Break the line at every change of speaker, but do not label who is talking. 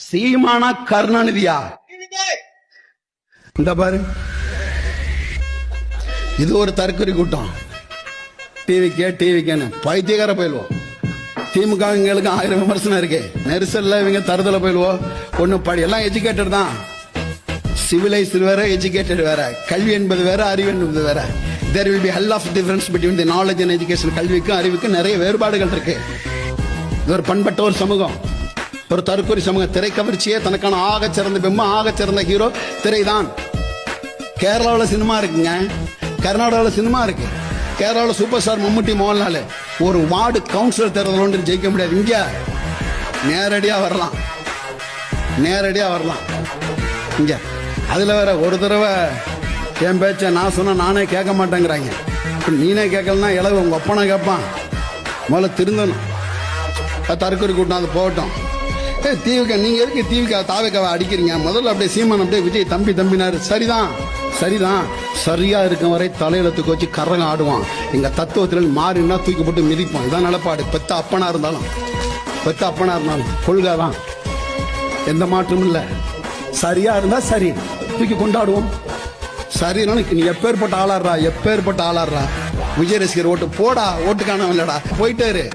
சீமானா கருணாநிதியா? இந்த பாரு. இது ஒரு தற்கொலை கூட்டம். டிவிக்கே டிவிக்கேன்னு பைத்தியக்கார போயிடுவோம் திமுக இவங்களுக்கு ஆயிரம் விமர்சனம் இருக்கு. நெரிசல்ல இவங்க தருதல போயிடுவோம். ஒன்னும் படி எல்லாம் எஜுகேட்டட் தான். சிவிலைஸ்டு வேற எஜுகேட்டட் வேற. கல்வி என்பது வேற அறிவு என்பது வேற. There will be hell of difference between the knowledge and education கல்விக்கும் அறிவுக்கும் நிறைய வேறுபாடுகள் இருக்கு. இது ஒரு பண்பட்ட ஒரு சமூகம். ஒரு தற்கொலை சமூகம் திரை கவர்ச்சியே தனக்கான ஆக சிறந்த பிம்பம் ஆக சிறந்த ஹீரோ திரைதான். கேரளாவில் சினிமா இருக்குங்க. கர்நாடகாவில் சினிமா இருக்கு. கேரளாவில் சூப்பர் ஸ்டார் மம்முட்டி மோகன்லால் ஒரு வார்டு கவுன்சிலர் தேர்தல் ஒன்று ஜெயிக்க முடியாது. இங்க நேரடியா வரலாம். நேரடியா வரலாம். இங்க. அதுல வேற ஒரு தடவை என் பேச்ச நான் சொன்னால் நானே கேட்க மாட்டேங்கிறாங்க. நீனே கேட்கலன்னா இளவு உங்க ஒப்பனை கேட்பான். முதல்ல திருந்தணும். தற்கொலை கூட்டம் அது போகட்டும். ஏ நீங்க எதுக்கு தீவிக தாவிக்காவை அடிக்கிறீங்க? முதல்ல அப்படியே சீமான் அப்படியே விஜய் தம்பி தம்பினாரு. சரிதான் சரிதான். சரியா இருக்கும் வரை தலையில தூக்கி வச்சு கரகம் ஆடுவான். எங்க தத்துவத்தில் மாறினா தூக்கி போட்டு மிதிப்போம் இதான் நிலப்பாடு. பெத்த அப்பனா இருந்தாலும். பெத்த அப்பனா இருந்தாலும். கொள்கை தான் எந்த மாற்றமும் இல்லை. சரியா இருந்தா சரி. தூக்கி கொண்டாடுவோம். சரினா நீ எப்பேற்பட்ட ஆளாடுறா எப்பேற்பட்ட ஆளாடுறா விஜய் ரசிகர் ஓட்டு போடா. ஓட்டுக்கான இல்லடா. போயிட்டேரு